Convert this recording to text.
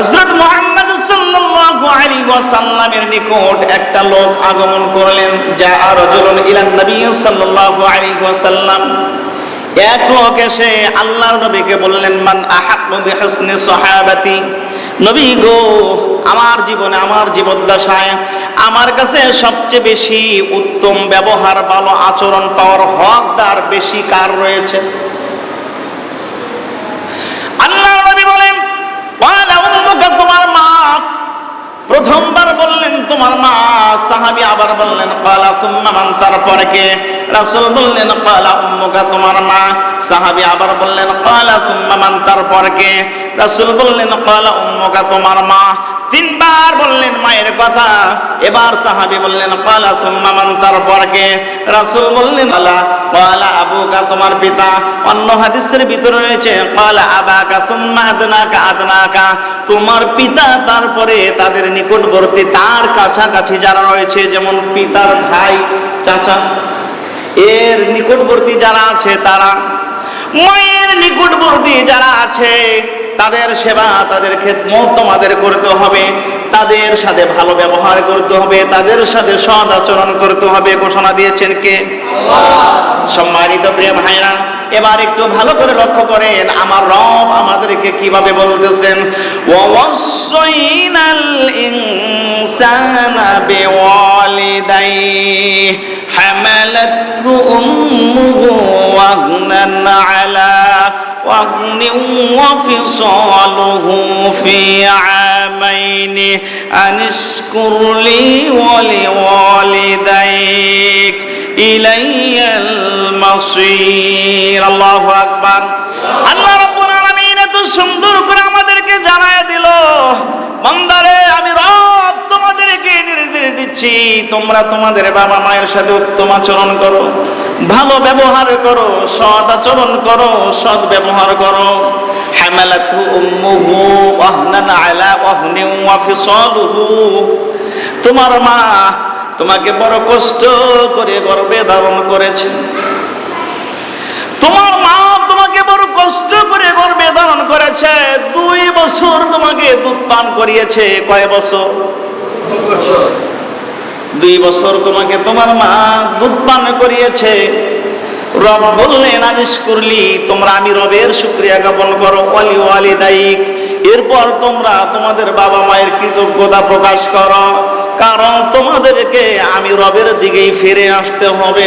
হযরত মুহাম্মদ সাল্লাল্লাহু আলাইহি ওয়াসাল্লামের নিকট একটা লোক আগমন করলেন, যা রাজুলুন ইলা নবী সাল্লাল্লাহু আলাইহি ওয়াসাল্লাম। এক লোক এসে আল্লাহর নবীকে বললেন, মান আহাক্কু বিহুসনি সাহাবাতি? নবী গো, আমার জীবনে আমার জীবদ্দশায় আমার কাছে সবচেয়ে বেশি উত্তম ব্যবহার, ভালো আচরণ পাওয়ার হকদার বেশি কার রয়েছে আল্লাহর নবী বলেন ওয়ালা উম্মুকা তোমার মা প্রথমবার বললেন, তোমার মা? সাহাবী আবার বললেন কালা সুম্মা মান তারপরে কে? রাসূল বললেন কালা উম্মুকা তোমার মা? সাহাবী আবার বললেন কালা সুম্মা মান তারপরে কে? রাসূল বললেন কালা উম্মুকা তোমার মা? তিনবার বললেন মায়ের কথা। এবার সাহাবি বললেন কালা সুম্মা মান তারপর কে? রাসুল বললেন আলা আবুকা তোমার পিতা। অন্য হাদিসের ভিতরে রয়েছে, কালা আবাকা সুম্মা আদনাকা আদনাকা। তোমার পিতা তারপরে তাদের নিকটবর্তী তার কাছাকাছি যারা রয়েছে, যেমন পিতার ভাই, চাচা। এর নিকটবর্তী যারা আছে, তারা। মায়ের নিকটবর্তী যারা আছে, তাদের সেবা তাদের খেদমত তোমাদের করতে হবে। তাদের সাথে ভালো ব্যবহার করতে হবে, তাদের সাথে সদ আচরণ করতে হবে। ঘোষণা দিয়েছেন কে? সম্মানিত প্রিয় ভাইরা এবার একটু ভালো করে লক্ষ্য করেন আমার রব আমাদেরকে কিভাবে বলতেছেন ওয়াসাইনাল ইনসানা বিওয়ালিদাইহি হামালাতহু উম্মুহু ওয়াহনান আলা وهن وفصاله في عامين أن اشكر لي ولوالديك সুন্দর করে আমাদেরকে জানায় দিল, বান্দারে, আমি রব তোমাদেরকে নির্দেশ দিচ্ছি, তোমরা তোমাদের বাবা মায়ের সাথে উত্তম আচরণ করো, ভালো ব্যবহার করো, সৎ আচরণ করো, সৎ ব্যবহার করো। হামালাতু তোমার মা তোমাকে বড় কষ্ট করে গর্ভে ধারণ করেছে। তোমার মা তোমাকে বড় কষ্ট করে গর্ভে ধারণ করেছে। দুই বছর তোমাকে দুধ পান করিয়েছে। কয় বছর? দুই বছর তোমাকে তোমার মা দুধ পান করিয়েছে। রব বললেন, আনিস করলি, তোমরা আমি রবের শুক্রিয়া জ্ঞাপন করো। ওয়ালি ওয়ালি দায়িক এরপর তোমরা তোমাদের বাবা মায়ের কৃতজ্ঞতা প্রকাশ করো। কারণ তোমাদেরকে আমি রবের দিকেই ফিরে আসতে হবে।